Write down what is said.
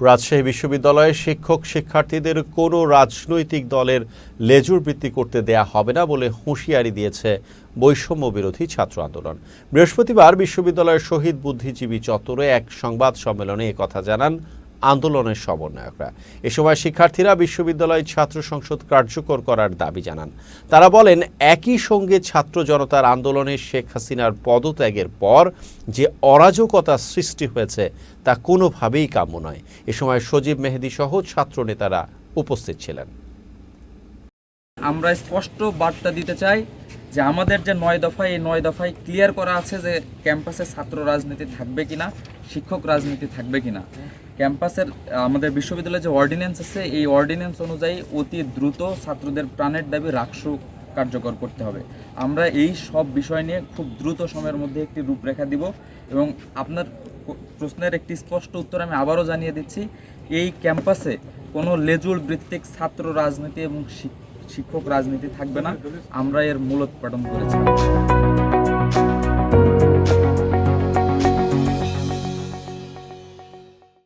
রাজশাহী বিশ্ববিদ্যালয়ে শিক্ষক শিক্ষার্থীদের কোনো রাজনৈতিক দলের লেজুর বৃত্তি করতে দেয়া হবে না বলে হুঁশিয়ারি দিয়েছে বৈষম্য বিরোধী ছাত্র আন্দোলন। বৃহস্পতিবার বিশ্ববিদ্যালয়ের শহীদ বুদ্ধিজীবী চত্বরে এক সংবাদ সম্মেলনে কথা জানান আন্দোলনের সমন্বয়করা। এ সময় শিক্ষার্থীরা বিশ্ববিদ্যালয় ছাত্র সংসদ কার্যকর করার দাবি জানান। তারা বলেন, একই সঙ্গে ছাত্র জনতার আন্দোলনে শেখ হাসিনার পদত্যাগের পর যে অরাজকতা সৃষ্টি হয়েছে, তা কোনোভাবেই কাম্য নয়। এ সময় সজীব মেহেদি সহ ছাত্র নেতারা উপস্থিত ছিলেন। আমরা স্পষ্ট বার্তা দিতে চাই যে আমাদের যে নয় দফায়, এই নয় দফায় ক্লিয়ার করা আছে যে ক্যাম্পাসে ছাত্র রাজনীতি থাকবে কিনা, শিক্ষক রাজনীতি থাকবে কিনা। ক্যাম্পাসের আমাদের বিশ্ববিদ্যালয়ে যে অর্ডিন্যান্স আছে, এই অর্ডিন্যান্স অনুযায়ী অতি দ্রুত ছাত্রদের প্রাণের দাবি রাখসু কার্যকর করতে হবে। আমরা এই সব বিষয় নিয়ে খুব দ্রুত সময়ের মধ্যে একটি রূপরেখা দিব এবং আপনার প্রশ্নের একটি স্পষ্ট উত্তর আমি আবারও জানিয়ে দিচ্ছি, এই ক্যাম্পাসে কোনো লেজুল ভিত্তিক ছাত্র রাজনীতি এবং শিক্ষক রাজনীতি থাকবে না আমরা এর মূলোৎপাটন করেছি।